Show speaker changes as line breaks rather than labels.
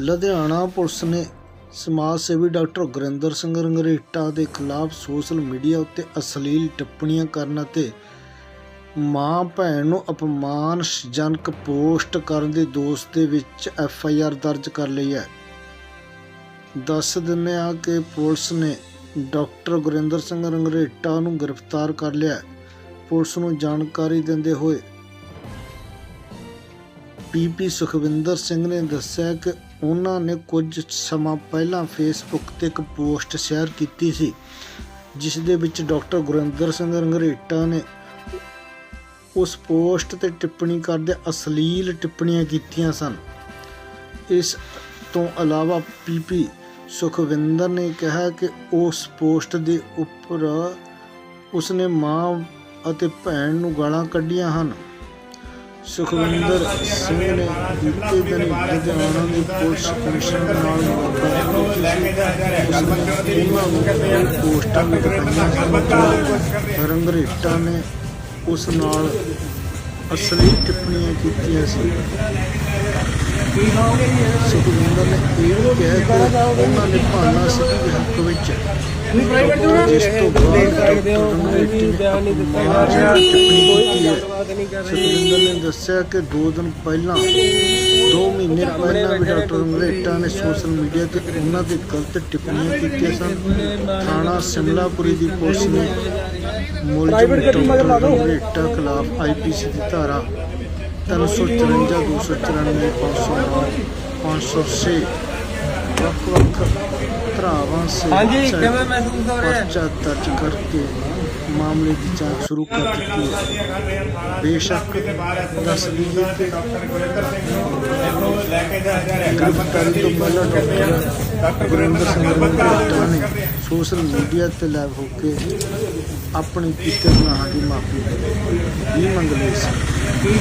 Ludhiana police ਨੇ ਸਮਾਜ ਸੇਵੀ ਡਾਕਟਰ ਗੁਰਿੰਦਰ ਸਿੰਘ ਰੰਗਰੇਟਾ ਦੇ ਖਿਲਾਫ ਸੋਸ਼ਲ ਮੀਡੀਆ ਉੱਤੇ ਅਸ਼ਲੀਲ ਟਿੱਪਣੀਆਂ ਕਰਨ ਅਤੇ ਮਾਂ ਭੈਣ ਨੂੰ ਅਪਮਾਨਜਨਕ ਪੋਸਟ ਕਰਨ ਦੇ ਦੋਸ਼ ਦੇ ਵਿੱਚ ਐਫ ਆਈ ਆਰ ਦਰਜ ਕਰ ਲਈ ਹੈ। ਦੱਸ ਦਿੰਦੇ ਆ ਕਿ ਪੁਲਿਸ ਨੇ ਡਾਕਟਰ ਗੁਰਿੰਦਰ ਸਿੰਘ ਰੰਗਰੇਟਾ ਨੂੰ ਗ੍ਰਿਫਤਾਰ ਕਰ ਲਿਆ ਪੁਲਿਸ ਨੂੰ ਜਾਣਕਾਰੀ ਦਿੰਦੇ ਹੋਏ ਪੀਪੀ ਸੁਖਵਿੰਦਰ ਸਿੰਘ ਨੇ ਦੱਸਿਆ ਕਿ ਉਹਨਾਂ ਨੇ ਕੁਝ ਸਮਾਂ ਪਹਿਲਾਂ ਫੇਸਬੁੱਕ ਤੇ ਇੱਕ ਪੋਸਟ ਸ਼ੇਅਰ ਕੀਤੀ ਸੀ, ਜਿਸ ਦੇ ਵਿੱਚ ਡਾਕਟਰ ਗੁਰਿੰਦਰ ਸਿੰਘ ਰੰਗਰੇਟਾ ਨੇ ਉਸ ਪੋਸਟ ਤੇ ਟਿੱਪਣੀ ਕਰਦੇ ਅਸ਼ਲੀਲ ਟਿੱਪਣੀਆਂ ਕੀਤੀਆਂ ਸਨ। ਇਸ ਤੋਂ ਇਲਾਵਾ ਪੀਪੀ ਸੁਖਵਿੰਦਰ ਨੇ ਕਿਹਾ ਕਿ ਉਸ ਪੋਸਟ ਦੇ ਉੱਪਰ ਉਸਨੇ ਮਾਂ ਅਤੇ ਭੈਣ ਨੂੰ ਗਾਲਾਂ ਕੱਢੀਆਂ ਹਨ। ਸੁਖਵਿੰਦਰ ਸਿੰਘ ਨੇ ਬੀਤੇ ਦਿਨ ਲੁਧਿਆਣਾ ਦੀ ਪੁਲਿਸ ਕਮਿਸ਼ਨ ਨਾਲ ਮੁਲਾਕਾਤ ਕੀਤੀ ਉਹਨਾਂ ਨੂੰ ਪੋਸਟਾਂ ਲਗਾਈਆਂ ਰੰਗਰੇਟਾ ਨੇ ਉਸ ਨਾਲ ਅਸਲੀ ਟਿੱਪਣੀਆਂ ਕੀਤੀਆਂ ਸੀ। ਸੁਖਵਿੰਦਰ ਨੇ ਇਹ ਵੀ ਕਿਹਾ ਕਿ ਉਹਨਾਂ ਨੇ ਭਾਣਾ ਸਿੰਘ ਹੱਕ ਵਿੱਚ। ਜਿਸ ਤੋਂ ਬਾਅਦ ਡਾਕਟਰ ਨੇ ਬਿਆਨ ਨਹੀਂ ਦਿੱਤਾ। ਸੁਖਵਿੰਦਰ ਨੇ ਦੱਸਿਆ ਕਿ 2 ਦਿਨ ਪਹਿਲਾਂ 2 ਮਹੀਨੇ ਪਹਿਲਾਂ ਵੀ ਡਾਕਟਰ ਅੰਗਰੇਟਾ ਨੇ ਸੋਸ਼ਲ ਮੀਡੀਆ ਤੇ ਉਹਨਾਂ ਦੇ ਗਲਤ ਟਿੱਪਣੀਆਂ ਕੀਤੀਆਂ ਸਨ। ਥਾਣਾ ਸਿਮਲਾਪੁਰੀ ਦੀ ਪੁਲਿਸ ਨੇ ਮੁਲਜ਼ਮ ਡਾਕਟਰ ਅੰਗਰੇਟਾ ਖਿਲਾਫ ਆਈਪੀਸੀ ਦੀ ਧਾਰਾ 354 294 509 506 ਵੱਖ ਵੱਖ ਧਾਰਾਵਾਂ ਸੇ
ਹਾਂਜੀ ਕਿਵੇਂ ਮਹਿਸੂਸ ਹੋ ਰਿਹਾ ਹੈ?
ਪਰਚਾ ਦਰਜ ਕਰਕੇ ਮਾਮਲੇ ਦੀ ਜਾਂਚ ਸ਼ੁਰੂ ਕਰ ਦਿੱਤੀ ਹੈ। ਬੇਸ਼ੱਕ ਦੱਸ ਦਈਏ ਕਿ ਗ੍ਰਿਫਤਾਰੀ ਤੋਂ ਪਹਿਲਾਂ ਡਾਕਟਰ ਗੁਰਿੰਦਰ ਸਿੰਘ ਨੇ ਸੋਸ਼ਲ ਮੀਡੀਆ ਤੇ ਲਾਈਵ ਹੋ ਕੇ ਆਪਣੀ ਕੀਤੇ ਗੁਨਾਹਾਂ ਦੀ ਮਾਫੀ ਵੀ ਮੰਗ ਲਈ ਸੀ।